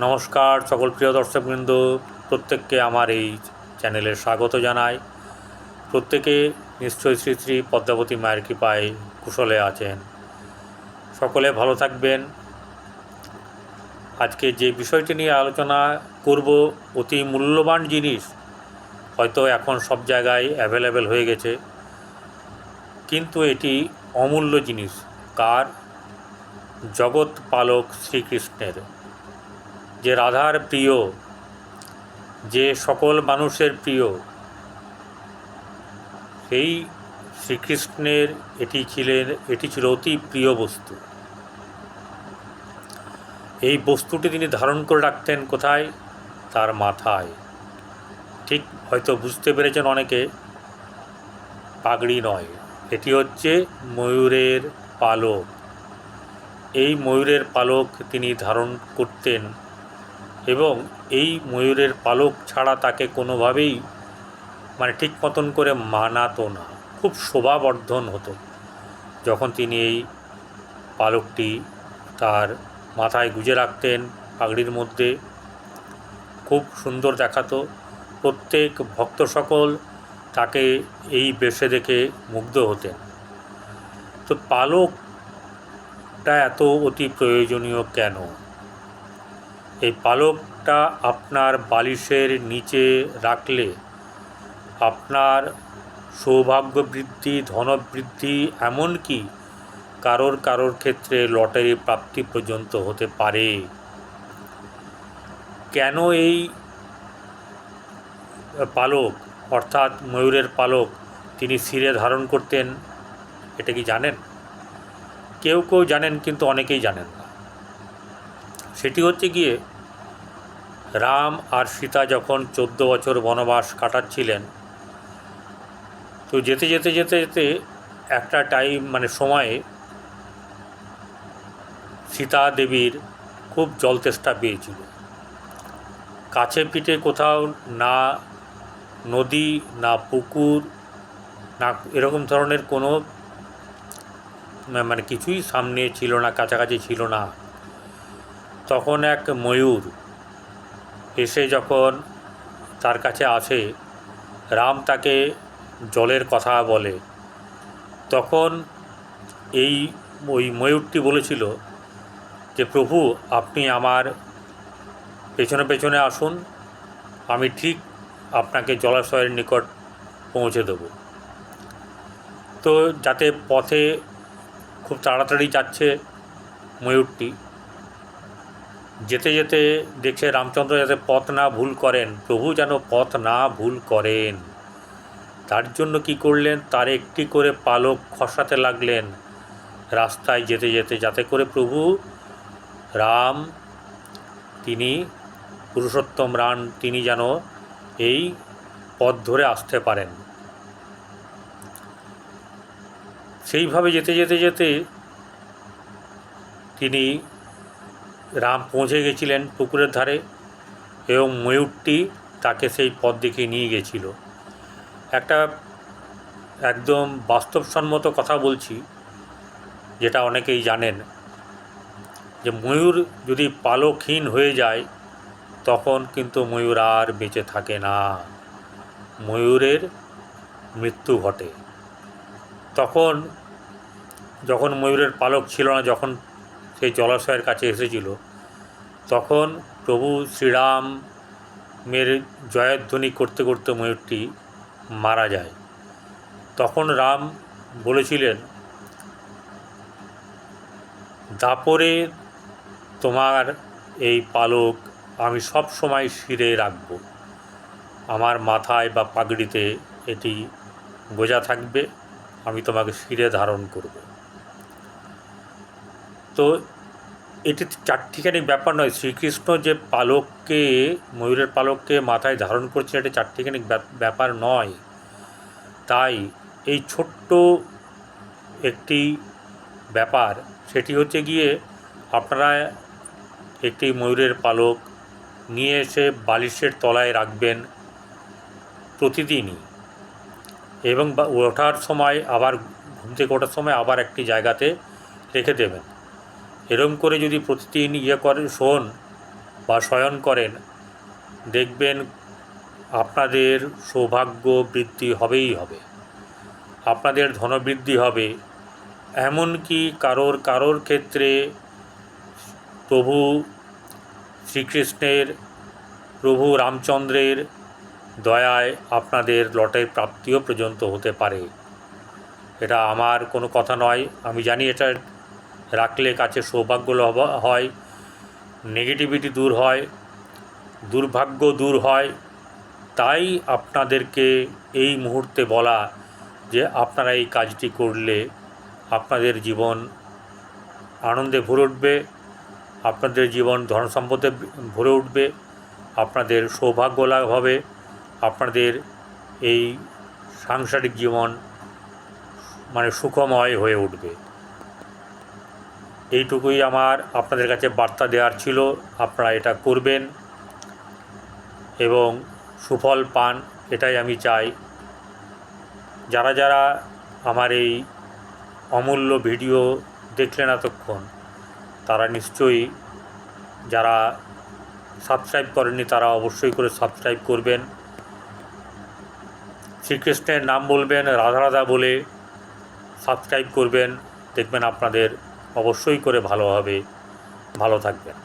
নমস্কার সকল প্রিয় দর্শকবৃন্দ, প্রত্যেককে আমার এই চ্যানেলে স্বাগত জানাই। প্রত্যেকে নিশ্চয়ই শ্রী শ্রী পদ্মাবতী মায়ের কৃপায় কুশলে আছেন। সকলে ভালো থাকবেন। আজকে যে বিষয়টি নিয়ে আলোচনা করব, অতি মূল্যবান জিনিস হয়তো এখন সব জায়গায় অ্যাভেলেবেল হয়ে গেছে। কিন্তু এটি অমূল্য জিনিস। কার? জগৎ পালক শ্রীকৃষ্ণের। যে রাধার প্রিয়, যে সকল মানুষের প্রিয়, সেই শ্রীকৃষ্ণের এটি ছিলেন, এটি ছিল অতি প্রিয় বস্তু। এই বস্তুটি তিনি ধারণ করে রাখতেন কোথায়? তার মাথায়। ঠিক হয়তো বুঝতে পেরেছেন অনেকে, পাগড়ি নয়, এটি হচ্ছে ময়ূরের পালক। এই ময়ূরের পালক তিনি ধারণ করতেন এবং এই ময়ূরের পালক ছাড়া তাকে কোনোভাবেই মানে ঠিক মতন করে মানাতো না। খুব শোভাবর্ধন হতো। যখন তিনি এই পালকটি তার মাথায় গুজে রাখতেন, পাগড়ির মধ্যে খুব সুন্দর দেখাতো। প্রত্যেক ভক্ত সকল তাকে এই বেশে দেখে মুগ্ধ হতেন। তো পালকটা এত অতি প্রয়োজনীয় কেন? এই পালকটা আপনার বালিশের নিচে রাখলে আপনার সৌভাগ্য বৃদ্ধি ধনবৃদ্ধি এমনকি কারোর কারোর ক্ষেত্রে লটারি প্রাপ্তি পর্যন্ত হতে পারে। কেন এই পালক, অর্থাৎ ময়ূরের পালক, তিনি শিরে ধারণ করতেন, এটা কি জানেন? কেউ কেউ জানেন, কিন্তু অনেকেই জানেন না। সেটি হচ্ছে গিয়ে রাম আর সীতা যখন চোদ্দ বছর বনবাস কাটাচ্ছিলেন, তো যেতে যেতে যেতে যেতে একটা টাইম মানে সময়ে সীতা দেবীর খুব জল তেষ্টা পেয়েছিল। কাছে পিঠে কোথাও না নদী, না পুকুর, না এরকম ধরনের কোনো মানে কিছুই সামনে ছিল না, কাছাকাছি ছিল না। তখন এক ময়ূর যখন তার কাছে আসে, রাম তাকে জলের কথা বলে। তখন এই, ওই ময়ূরটি বলেছিল যে, প্রভু, আপনি আমার পেছনে পেছনে আসুন, আমি ঠিক আপনাকে জলাশয়ের নিকট পৌঁছে দেব। তো যাতে পথে খুব তাড়াতাড়ি যাচ্ছে ময়ূরটি যেতে যেতে দেখছে রামচন্দ্র যাতে পথ না ভুল করেন, প্রভু যেন পথ না ভুল করেন। তার জন্য কি করলেন? তার একটি করে পালক খসাতে লাগলেন। রাস্তায় যেতে যেতে যাতে করে প্রভু রাম, তিনি পুরুষোত্তম রাম তিনি যেন এই পথ ধরে আসতে পারেন। সেইভাবে যেতে যেতে যেতে তিনি রাম পৌঁছে গেছিলেন পুকুরের ধারে এবং ময়ূরটি তাকে সেই পথ দেখে নিয়ে গেছিল। একটা একদম বাস্তবসম্মত কথা বলছি, যেটা অনেকেই জানেন। যে ময়ূর যদি পালকহীন হয়ে যায়, তখন কিন্তু ময়ূর আর বেঁচে থাকে না। ময়ূরের মৃত্যু ঘটে। তখন যখন ময়ূরের পালক ছিল না, যখন সেই জলাশয়ের কাছে এসেছিল। তখন প্রভু শ্রীরাম মের জয়ধ্বনি করতে করতে ময়ূরটি মারা যায়। তখন রাম বলেছিলেন, দাপরে তোমার এই পালক আমি সব সময় শিরে রাখব। আমার মাথায় বা পাগড়িতে এটি গোজা থাকবে, আমি তোমাকে শিরে ধারণ করব। তো এটি চারটিখানি ব্যাপার নয়। শ্রীকৃষ্ণ যে পালককে, ময়ূরের পালককে মাথায় ধারণ করছে এটি চারটিখানি ব্যাপার নয়। তাই এই ছোট্ট একটি ব্যাপার, সেটি হচ্ছে গিয়ে আপনারা একটি ময়ূরের পালক নিয়ে এসে বালিশের তলায় রাখবেন প্রতিদিনই এবং ওঠার সময় আবার, ঘুম থেকে ওঠার সময় আবার একটি জায়গাতে রেখে দেবেন। এরম করে যদি প্রতিদিন ইয়ে করে শোন বা শয়ন করেন, দেখবেন আপনাদের সৌভাগ্য বৃদ্ধি হবেই হবে, আপনাদের ধনবৃদ্ধি হবে। এমনকি কারোর কারোর ক্ষেত্রে প্রভু শ্রীকৃষ্ণের, প্রভু রামচন্দ্রের দয়ায় আপনাদের লটের প্রাপ্তিও পর্যন্ত হতে পারে। এটা আমার কোনো কথা নয়, আমি জানি এটা রাখলে কাছে সৌভাগ্য হয় নেগেটিভিটি দূর হয়, দুর্ভাগ্য দূর হয়। তাই আপনাদেরকে এই মুহূর্তে বলা যে আপনারা এই কাজটি করলে আপনাদের জীবন আনন্দে ভরে উঠবে, আপনাদের জীবন ধন সম্পদে ভরে উঠবে, আপনাদের সৌভাগ্য লাভ হবে, আপনাদের এই সাংসারিক জীবন মানে সুখময় হয়ে উঠবে। এইটুকুই আমার আপনাদের কাছে বার্তা দেওয়ার ছিল। আপনারা এটা করবেন এবং সুফল পান, এটাই আমি চাই। যারা যারা আমার এই অমূল্য ভিডিও দেখলেন এতক্ষণ, তারা নিশ্চয়ই যারা সাবস্ক্রাইব করেননি, তারা অবশ্যই করে সাবস্ক্রাইব করবেন। শ্রীকৃষ্ণের নাম বলবেন, রাধা রাধা বলে সাবস্ক্রাইব করবেন। দেখবেন আপনাদের অবশ্যই করে ভালোভাবে ভালো থাকবেন।